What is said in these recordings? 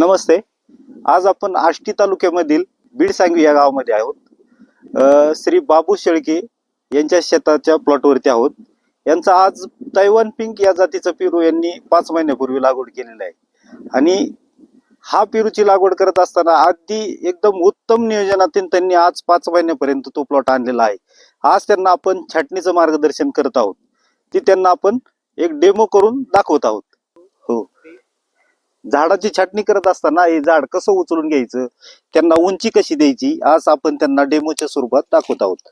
नमस्ते. आज आपण आष्टी तालुक्यामधील बीड सांगवी या गावामध्ये आहोत. श्री बाबू शेळके यांच्या शेताच्या प्लॉटवरती आहोत. यांचा आज तैवान पिंक या जातीचा पेरू यांनी पाच महिन्यापूर्वी लागवड केलेला आहे. आणि हा पेरूची लागवड करत असताना अगदी एकदम उत्तम नियोजनातून त्यांनी आज पाच महिन्यापर्यंत तो प्लॉट आणलेला आहे. आज त्यांना आपण छाटणीचं मार्गदर्शन करत आहोत. ती त्यांना आपण एक डेमो करून दाखवत आहोत. हो. झाडाची छाटणी करत असताना हे झाड कसं उचलून घ्यायचं? त्यांना उंची कशी द्यायची? आज आपण त्यांना डेमोच्या स्वरूपात दाखवत आहोत.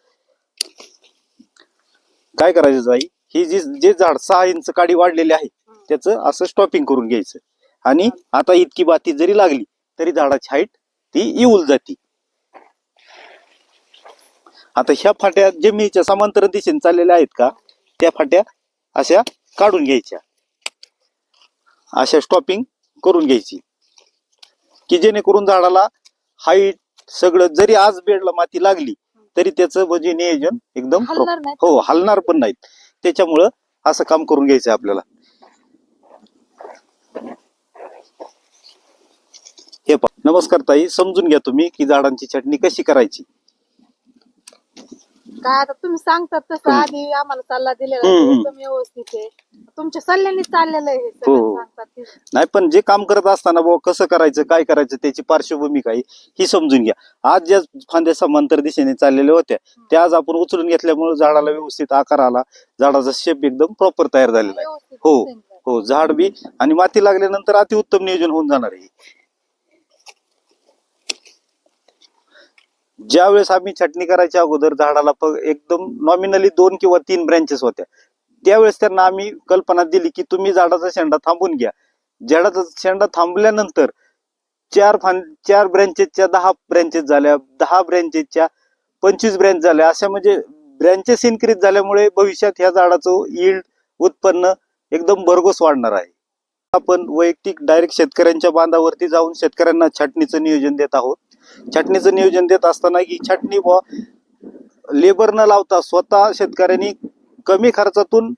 काय करायचं जाई ही जी जे झाड सहा इंच काडी वाढलेली आहे त्याचं असं स्टॉपिंग करून घ्यायचं. आणि आता इतकी बाती जरी लागली तरी झाडाची हाईट ती येऊल जाती. आता ह्या फाट्या जमिनीच्या समांतर दिशेने चाललेल्या आहेत का त्या फाट्या अशा काढून घ्यायच्या. अशा स्टॉपिंग करून घ्यायची. की जेणेकरून झाडाला हाईट सगळं जरी आज बेडला माती लागली तरी त्याचं म्हणजे नियोजन एकदम हो हलणार पण नाहीत. त्याच्यामुळं असं काम करून घ्यायचं आपल्याला. हे नमस्कार ताई समजून घ्या तुम्ही की झाडांची छाटणी कशी करायची? काय आता तुम्ही सांगतात तसं. आधी आम्हाला सल्ला दिलेला हम्म, आहे, हम्म. एकदम व्यवस्थित आहे तुमच्या सल्ल्याने चाललेलं आहे हे सगळं. सांगतात ते. नाही पण जे काम करत असताना बाबा कसं करायचं काय करायचं त्याची पार्श्वभूमी काय ही समजून घ्या आज ज्या फांद्या समांतर दिशेने चाललेल्या होत्या त्या आज आपण उचलून घेतल्यामुळे झाडाला व्यवस्थित आकार आला झाडाचा शेप एकदम प्रॉपर तयार झालेला आहे व्यवस्थित हो. हो झाड बी आणि माती लागल्यानंतर अतिउत्तम नियोजन होऊन जाणार आहे ज्या वेळेस आम्ही छाटणी करायच्या अगोदर झाडाला एकदम नॉमिनली दोन किंवा तीन ब्रँचेस होत्या. त्यावेळेस त्यांना आम्ही कल्पना दिली की तुम्ही झाडाचा शेंडा थांबून घ्या. झाडाचा शेंडा थांबल्यानंतर चार फां चार ब्रँचेसच्या दहा ब्रँचेस झाल्या दहा ब्रँचेसच्या पंचवीस ब्रँच झाल्या. अशा म्हणजे ब्रँचेस इन्क्रीज झाल्यामुळे भविष्यात ह्या झाडाचं यील्ड उत्पन्न एकदम भरघोस वाढणार आहे. आपण वैयक्तिक डायरेक्ट शेतकऱ्यांच्या बांधावरती जाऊन शेतकऱ्यांना छाटणीचं नियोजन देत आहोत. छाटणीचं नियोजन देत असताना की छाटणी व लेबर न लावता स्वतः शेतकऱ्यांनी कमी खर्चातून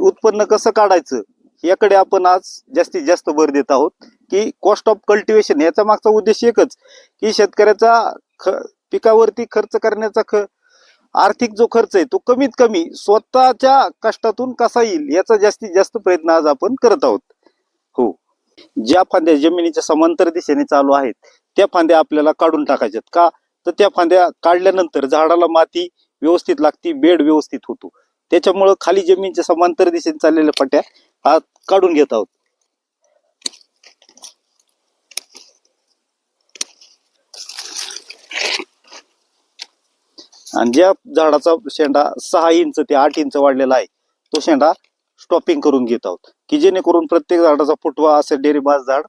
उत्पन्न कसं काढायचं याकडे आपण आज जास्तीत जास्त भर देत आहोत की कॉस्ट ऑफ कल्टिवेशन याचा मागचा उद्देश एकच की शेतकऱ्याचा ख पिकावरती खर्च करण्याचा ख आर्थिक जो खर्च आहे तो कमीत कमी स्वतःच्या कष्टातून कसा येईल याचा जास्तीत जास्त प्रयत्न आज आपण करत आहोत. हो. ज्या फांद्या जमिनीच्या समांतर दिशेने चालू आहेत त्या फांद्या आपल्याला काढून टाकायच्यात. का? तर त्या फांद्या काढल्यानंतर झाडाला माती व्यवस्थित लागती बेड व्यवस्थित होतो. त्याच्यामुळं खाली जमिनीच्या समांतर दिशेने चाललेल्या फाट्या हा काढून घेत आहोत. आणि ज्या झाडाचा शेंडा सहा इंच ते आठ इंच वाढलेला आहे तो शेंडा स्टॉपिंग करून घेत आहोत. की जेणेकरून प्रत्येक झाडाचा फुटवा असे डेरीबाज झाड